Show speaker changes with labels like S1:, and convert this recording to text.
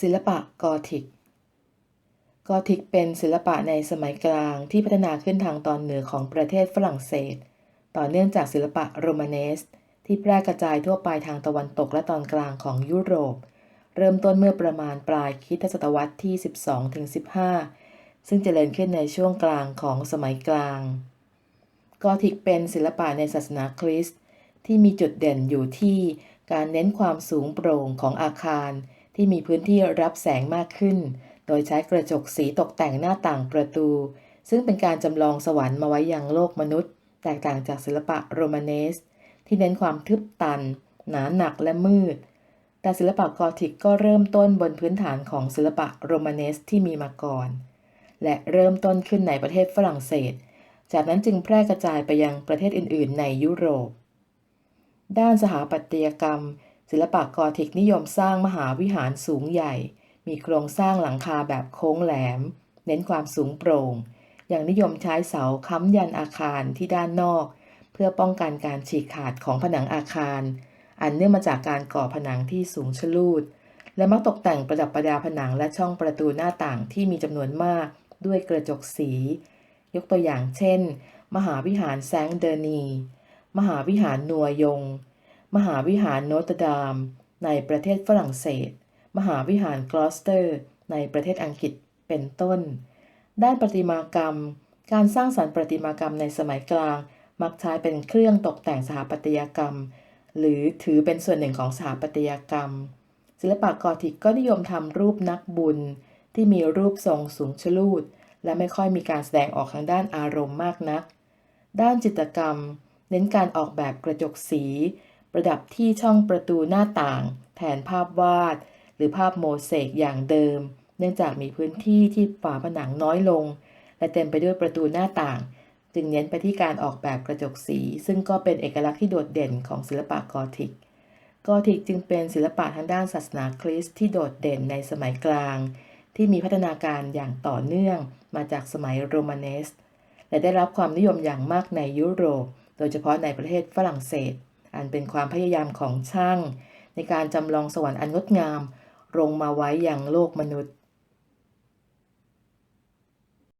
S1: ศิลปะกอธิก กอธิกเป็นศิลปะในสมัยกลางที่พัฒนาขึ้นทางตอนเหนือของประเทศฝรั่งเศส ต่อเนื่องจากศิลปะโรมาเนส ที่แพร่กระจายทั่วไปทางตะวันตกและตอนกลางของยุโรป เริ่มต้นเมื่อประมาณปลายคริสตศตวรรษที่ 12-15 ซึ่งเจริญขึ้นในช่วงกลางของสมัยกลาง กอธิกเป็นศิลปะในศาสนาคริสต์ที่มีจุดเด่นอยู่ที่การเน้นความสูงโปร่งของอาคาร ที่มีพื้นที่รับแสงมากขึ้น โดยใช้กระจกสีตกแต่งหน้าต่างประตู ซึ่งเป็นการจำลองสวรรค์มาไว้ยังโลกมนุษย์ แตกต่างจากศิลปะโรมาเนส ที่เน้นความทึบตัน หนาหนักและมืด แต่ศิลปะกอธิกก็เริ่มต้นบนพื้นฐานของศิลปะโรมาเนสที่มีมาก่อน และเริ่มต้นขึ้นในประเทศฝรั่งเศส จากนั้นจึงแพร่กระจายไปยังประเทศอื่น ๆ ในยุโรป ด้านสถาปัตยกรรม ศิลปะกอธิกนิยมสร้างมหาวิหารสูงใหญ่ มีโครงสร้างหลังคาแบบโค้งแหลม เน้นความสูงโปร่ง อย่างนิยมใช้เสาค้ำยันอาคารที่ด้านนอก เพื่อป้องกันการฉีกขาดของผนังอาคาร อันเนื่องมาจากการก่อผนังที่สูงชลูด และมักตกแต่งประดับประดาผนังและช่องประตูหน้าต่างที่มีจำนวนมากด้วยกระจกสี ยกตัวอย่างเช่น มหาวิหารแซงเดอร์นี มหาวิหารนัวยง มหาวิหารโนตดาม ในประเทศฝรั่งเศส มหาวิหารกลอสเตอร์ ในประเทศอังกฤษเป็นต้น ด้านประติมากรรม การสร้างสรรค์ประติมากรรมในสมัยกลาง มักใช้เป็นเครื่องตกแต่งสถาปัตยกรรม หรือถือเป็นส่วนหนึ่งของสถาปัตยกรรม ศิลปะกอธิกก็นิยมทำรูปนักบุญ ที่มีรูปทรงสูงชลูด และไม่ค่อยมีการแสดงออกทางด้านอารมณ์มากนัก ด้านจิตรกรรม เน้นการออกแบบกระจกสี ประดับที่ช่องประตูหน้าต่าง แทนภาพวาด หรือภาพโมเสกอย่างเดิม เนื่องจากมีพื้นที่ที่ฝาผนังน้อยลง และเต็มไปด้วยประตูหน้าต่าง จึงเน้นไปที่การออกแบบกระจกสี ซึ่งก็เป็นเอกลักษณ์ที่โดดเด่นของศิลปะกอธิกกอธิกจึงเป็นศิลปะทางด้านศาสนาคริสต์ที่โดดเด่นในสมัยกลาง ที่มีพัฒนาการอย่างต่อเนื่องมาจากสมัยโรมาเนส และได้รับความนิยมอย่างมากในยุโรป โดยเฉพาะในประเทศฝรั่งเศส อันเป็นความพยายามของช่าง ในการจำลองสวรรค์อันงดงามลงมาไว้อย่างโลกมนุษย์